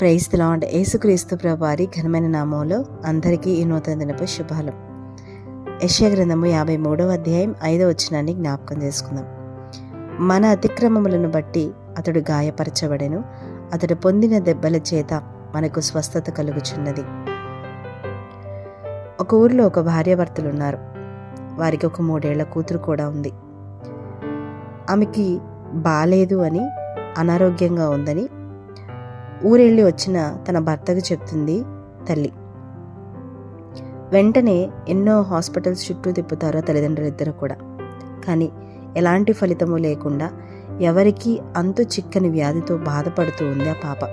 Praise land యేసుక్రీస్తు ప్రభువారి ఘనమైన నామంలో అందరికీ ఈ నూతన దినపు శుభాలు. యశ్య గ్రంథము యాభై మూడవ అధ్యాయం ఐదవ వచనాన్ని జ్ఞాపకం చేసుకుందాం. మన అతిక్రమములను బట్టి అతడు గాయపరచబడెను అతడు పొందిన దెబ్బల చేత మనకు స్వస్థత కలుగుచున్నది. ఒక ఊరిలో ఒక భార్యాభర్తలు ఉన్నారు వారికి ఒక మూడేళ్ళ కూతురు కూడా ఉంది. ఆమెకి బాలేదు అని అనారోగ్యంగా ఉందని ఊరెళ్ళి వచ్చిన తన భర్తకు చెప్తుంది తల్లి. వెంటనే ఎన్నో హాస్పిటల్స్ చుట్టూ తిప్పుతారో తల్లిదండ్రులు ఇద్దరు కూడా. కానీ ఎలాంటి ఫలితము లేకుండా ఎవరికీ అంతు చిక్కని వ్యాధితో బాధపడుతూ ఉంది ఆ పాప.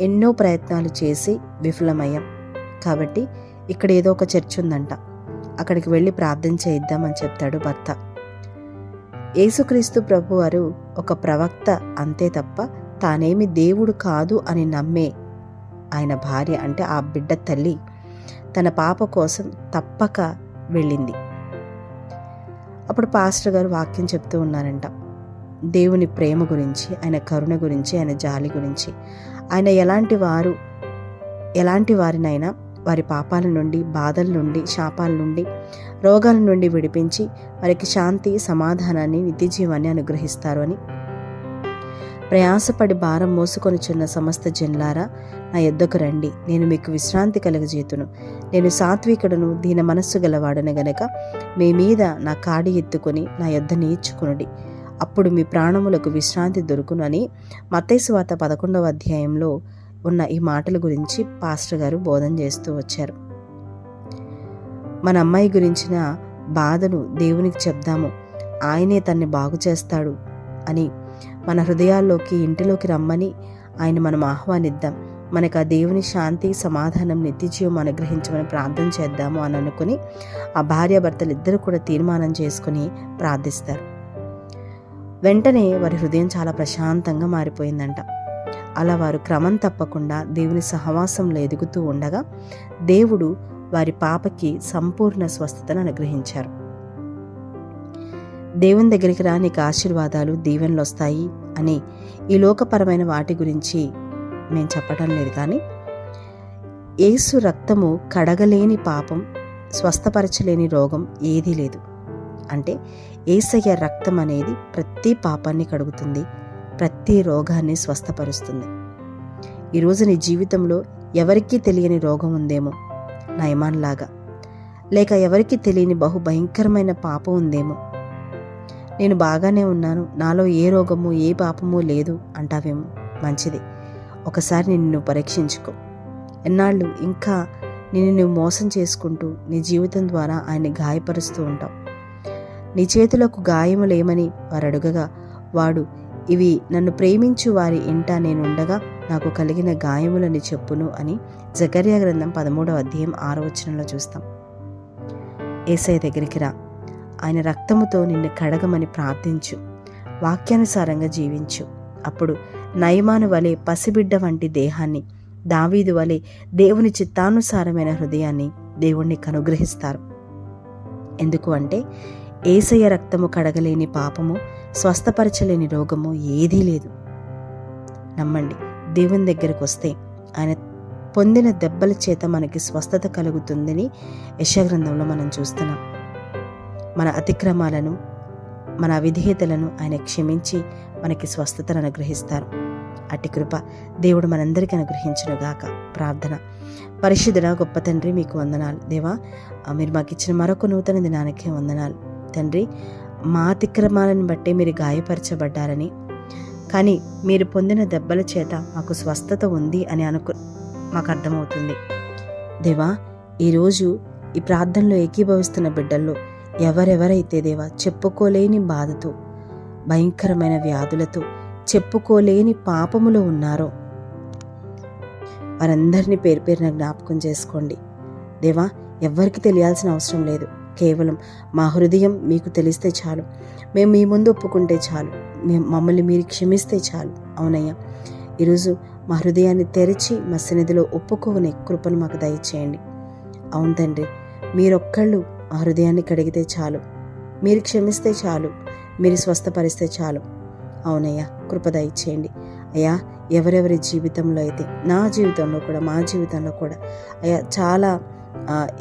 ఎన్నో ప్రయత్నాలు చేసి విఫలమయ్యాం. కాబట్టి ఇక్కడ ఏదో ఒక చర్చ్ ఉందంట. అక్కడికి వెళ్ళి ప్రార్థన చేయిద్దామని చెప్తాడు భర్త. యేసుక్రీస్తు ప్రభువారు ఒక ప్రవక్త అంతే తప్ప తానేమి దేవుడు కాదు అని నమ్మే ఆయన భార్య అంటే ఆ బిడ్డ తల్లి తన పాప కోసం తప్పక వెళ్ళింది. అప్పుడు పాస్టర్ గారు వాక్యం చెప్తూ ఉన్నారంట. దేవుని ప్రేమ గురించి ఆయన కరుణ గురించి ఆయన జాలి గురించి. ఆయన ఎలాంటి వారు ఎలాంటి వారినైనా వారి పాపాల నుండి బాధల నుండి శాపాల నుండి రోగాల నుండి విడిపించి వారికి శాంతి సమాధానాన్ని నిత్య జీవాన్ని అనుగ్రహిస్తారు అని ప్రయాసపడి భారం మోసుకొనిచున్న సమస్త జన్లారా నా ఎద్దకు రండి. నేను మీకు విశ్రాంతి కలగజేతును. నేను సాత్వికుడను దీన మనస్సు గలవాడను గనక మీ మీద నా కాడి ఎత్తుకొని నా యొద్ద నేర్చుకునుడి. అప్పుడు మీ ప్రాణములకు విశ్రాంతి దొరుకును అని మత్తైసువార్త పదకొండవ అధ్యాయంలో ఉన్న ఈ మాటల గురించి పాస్టర్ గారు బోధన చేస్తూ వచ్చారు. మన అమ్మాయి గురించిన బాధను దేవునికి చెప్దాము. ఆయనే తన్ని బాగు చేస్తాడు అని మన హృదయాల్లోకి ఇంటిలోకి రమ్మని ఆయన మనం ఆహ్వానిద్దాం. మనకు ఆ దేవుని శాంతి సమాధానం నిత్యజీవం అనుగ్రహించమని ప్రార్థన చేద్దాము అని అనుకుని ఆ భార్యాభర్తలు ఇద్దరు కూడా తీర్మానం చేసుకుని ప్రార్థిస్తారు. వెంటనే వారి హృదయం చాలా ప్రశాంతంగా మారిపోయిందంట. అలా వారు క్రమం తప్పకుండా దేవుని సహవాసంలో ఎదుగుతూ ఉండగా దేవుడు వారి పాపకి సంపూర్ణ స్వస్థతను అనుగ్రహించారు. దేవుని దగ్గరికి రా నీకు ఆశీర్వాదాలు దీవెనలు వస్తాయి అని ఈ లోకపరమైన వాటి గురించి మేము చెప్పటం లేదు కానీ ఏసు రక్తము కడగలేని పాపం స్వస్థపరచలేని రోగం ఏదీ లేదు. అంటే ఏసయ్య రక్తం అనేది ప్రతి పాపాన్ని కడుగుతుంది ప్రతి రోగాన్ని స్వస్థపరుస్తుంది. ఈరోజు నీ జీవితంలో ఎవరికీ తెలియని రోగం ఉందేమో? నయమాన్లాగా. లేక ఎవరికీ తెలియని బహు భయంకరమైన పాపం ఉందేమో? నేను బాగానే ఉన్నాను. నాలో ఏ రోగము ఏ పాపము లేదు అంటావేమో. మంచిది. ఒకసారి నిన్ను పరీక్షించుకో. ఎన్నాళ్ళు ఇంకా నిన్ను నువ్వు మోసం చేసుకుంటూ నీ జీవితం ద్వారా ఆయన్ని గాయపరుస్తూ ఉంటావు. నీ చేతులకు గాయము లేమని వారు అడుగగా వాడు ఇవి నన్ను ప్రేమించు వారి ఇంట నేనుండగా నాకు కలిగిన గాయములని చెప్పును అని జకర్యా గ్రంథం పదమూడవ అధ్యాయం ఆరో వచనంలో చూస్తాం. ఏసఐ దగ్గరికి రా. ఆయన రక్తముతో నిన్ను కడగమని ప్రార్థించు. వాక్యానుసారంగా జీవించు. అప్పుడు నయమాను వలె పసిబిడ్డ వంటి దేహాన్ని దావీదు వలె దేవుని చిత్తానుసారమైన హృదయాన్ని దేవుణ్ణి కనుగ్రహిస్తారు. ఎందుకు అంటే ఏసయ్య రక్తము కడగలేని పాపము స్వస్థపరచలేని రోగము ఏదీ లేదు. నమ్మండి దేవుని దగ్గరకు వస్తే ఆయన పొందిన దెబ్బల చేత మనకి స్వస్థత కలుగుతుందని యశగ్రంథంలో మనం చూస్తున్నాం. మన అతిక్రమాలను మన విధేయతలను ఆయన క్షమించి మనకి స్వస్థతను అనుగ్రహిస్తారు. అట్టి కృప దేవుడు మనందరికీ అనుగ్రహించునుగాక. ప్రార్థన. పరిశుద్ధుడ గొప్ప తండ్రి మీకు వందనాలు. దేవా మీరు మాకు ఇచ్చిన మరొక నూతన దినానికి వందనాలు. తండ్రి మా అతిక్రమాలను బట్టి మీరు గాయపరచబడ్డారని. కానీ మీరు పొందిన దెబ్బల చేత మాకు స్వస్థత ఉంది అని అనుకు మాకు అర్థమవుతుంది. దేవా ఈరోజు ఈ ప్రార్థనలో ఏకీభవిస్తున్న బిడ్డల్లో ఎవరెవరైతే దేవా చెప్పుకోలేని బాధతో భయంకరమైన వ్యాధులతో చెప్పుకోలేని పాపములో ఉన్నారో వారందరినీ పేరు పేరున జ్ఞాపకం చేసుకోండి. దేవా ఎవ్వరికి తెలియాల్సిన అవసరం లేదు. కేవలం మా హృదయం మీకు తెలిస్తే చాలు. మేము మీ ముందు ఒప్పుకుంటే చాలు. మేము మమ్మల్ని మీరు క్షమిస్తే చాలు. అవునయ్యా ఈరోజు మా హృదయాన్ని తెరిచి మా సన్నిధిలో ఒప్పుకోని కృపను మాకు దయచేయండి. అవును తండ్రి మీరొక్కళ్ళు ఆ హృదయాన్ని కడిగితే చాలు. మీరు క్షమిస్తే చాలు. మీరు స్వస్థపరిస్తే చాలు. అవునయ్యా కృపద ఇచ్చేయండి అయ్యా ఎవరెవరి జీవితంలో అయితే నా జీవితంలో కూడా మా జీవితంలో కూడా అయ్యా చాలా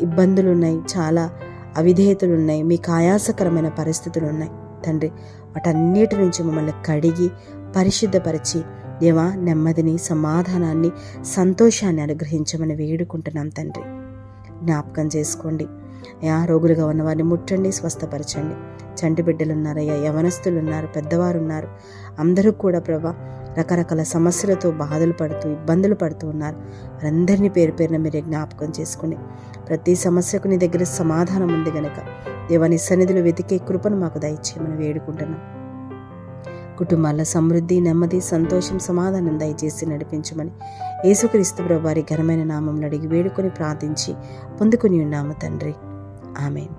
ఇబ్బందులు ఉన్నాయి చాలా అవిధేయతలు ఉన్నాయి మీకు ఆయాసకరమైన పరిస్థితులు ఉన్నాయి తండ్రి వాటన్నిటి నుంచి మమ్మల్ని కడిగి పరిశుద్ధపరిచి దేవా నెమ్మదిని సమాధానాన్ని సంతోషాన్ని అనుగ్రహించమని వేడుకుంటున్నాం తండ్రి. జ్ఞాపకం చేసుకోండి. యా రోగులుగా ఉన్న వారిని ముట్టండి స్వస్థపరచండి. చంటి బిడ్డలు ఉన్నారయ్యా యవనస్తులు ఉన్నారు పెద్దవారు ఉన్నారు అందరూ కూడా ప్రభా రకరకాల సమస్యలతో బాధలు పడుతూ ఇబ్బందులు పడుతూ ఉన్నారు. వారందరినీ పేరు పేరున మీరే జ్ఞాపకం చేసుకోండి. ప్రతి సమస్యకు నీ దగ్గర సమాధానం ఉంది గనక. దేవాని సన్నిధిలో వెతికే కృపను మాకు దయచేయమని వేడుకుంటున్నాం. కుటుంబాల సమృద్ధి నెమ్మది సంతోషం సమాధానం దయచేసి నడిపించమని యేసుక్రీస్తు వారి ఘనమైన నామంలో అడిగి వేడుకొని ప్రార్థించి పొందుకుని ఉన్నాము తండ్రి. ఆమెన్.